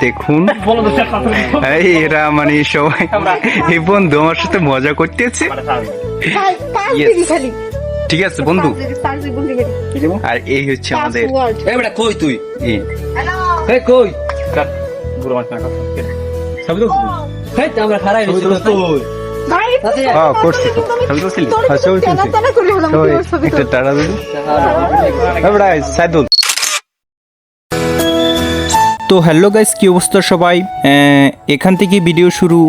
দেখুন এরা মানে সবাই এই বন্ধু আমার সাথে মজা করতেছে। ঠিক আছে বন্ধু। আর এই হচ্ছে আমাদের কই তুই কই স্যার, তো হ্যাঁ, হ্যাঁ, হ্যালো গাইস কি অবস্থা সবাই? এখান থেকে ভিডিও শুরু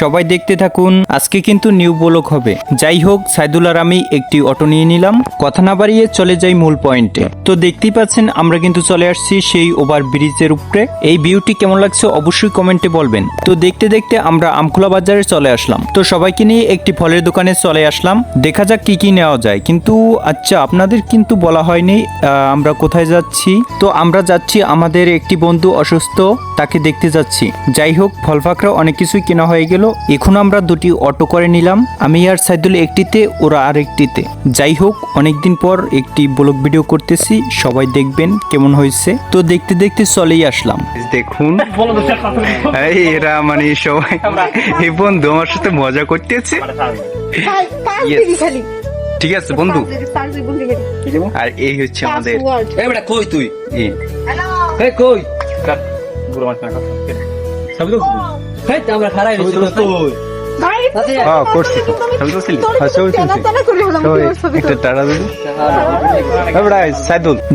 সবাই দেখতে থাকুন, আজকে কিন্তু নিউ ব্লক হবে। যাই হোক, সাইদুল আর আমি একটি অটো নিয়ে নিলাম। কথা না বাড়িয়ে চলে যাই মূল পয়েন্টে। তো দেখতেই পাচ্ছেন, আমরা কিন্তু চলে আসছি সেই ওভার ব্রিজের উপরে। এই ভিউটি কেমন লাগছে অবশ্যই কমেন্টে বলবেন। তো দেখতে দেখতে আমরা আমখোলা বাজারে চলে আসলাম। তো সবাইকে নিয়ে একটি ফলের দোকানে চলে আসলাম। দেখা যাক কি কি নেওয়া যায়। কিন্তু আচ্ছা আপনাদের কিন্তু বলা হয়নি আমরা কোথায় যাচ্ছি? তো আমরা যাচ্ছি আমাদের একটি বন্ধু অসুস্থ, তাকে দেখতে যাচ্ছি। যাই হোক, ফল ফাকরা অনেক কিছুই কেনা হয়ে গেল। এখন আমরা দুটি অটো করে নিলাম। আমি আর সাইদুল একটিতে ওরা আর একটিতে যাই হোক অনেকদিন পর একটি ব্লগ ভিডিও করতেছি সবাই দেখবেন কেমন হয়েছে। তো দেখতে দেখতে চলেই আসলাম। দেখুন এরা মানে সবাই এই বন্ধু আমার সাথে মজা করতেছে। ঠিক আছে বন্ধু। আর এই হচ্ছে আমাদের Password. এই বেটা কই তুই? কই? আমরা খারাই তোর হ্যাঁ, করছি হ্যাঁ। টাড়া দিল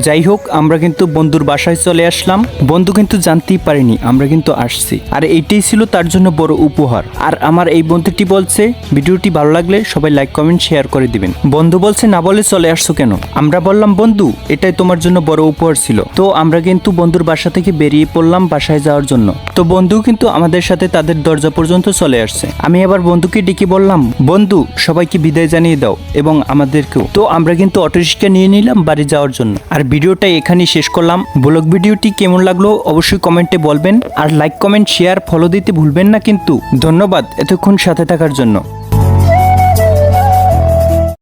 যাই হোক আমরা কিন্তু বন্ধুর বাসায় চলে আসলাম। বন্ধু কিন্তু জানতেই পারিনি আমরা কিন্তু আসছি। আর এইটাই ছিল তার জন্য বড় উপহার। আর আমার এই বন্ধুটি বলছে ভিডিওটি ভালো লাগলে সবাই লাইক কমেন্ট শেয়ার করে দিবেন। বন্ধু বলছে না বলে চলে আসছো কেন? আমরা বললাম বন্ধু এটাই তোমার জন্য বড় উপহার ছিল। তো আমরা কিন্তু বন্ধুর বাসা থেকে বেরিয়ে পড়লাম বাসায় যাওয়ার জন্য। তো বন্ধু কিন্তু আমাদের সাথে তাদের দরজা পর্যন্ত চলে আসছে। আমি আবার বন্ধুকে ডেকে বললাম, বন্ধু, সবাইকে বিদায় জানিয়ে দাও এবং আমাদেরকেও। তো আমরা কিন্তু অটোরিক্সা নিয়ে নিলাম বাড়ি যাওয়ার জন্য। আর ভিডিওটা এখানেই শেষ করলাম। ব্লগ ভিডিওটি কেমন লাগল অবশ্যই কমেন্টে বলবেন। আর লাইক, কমেন্ট, শেয়ার ফলো দিতে ভুলবেন না কিন্তু। ধন্যবাদ এতক্ষণ সাথে থাকার জন্য।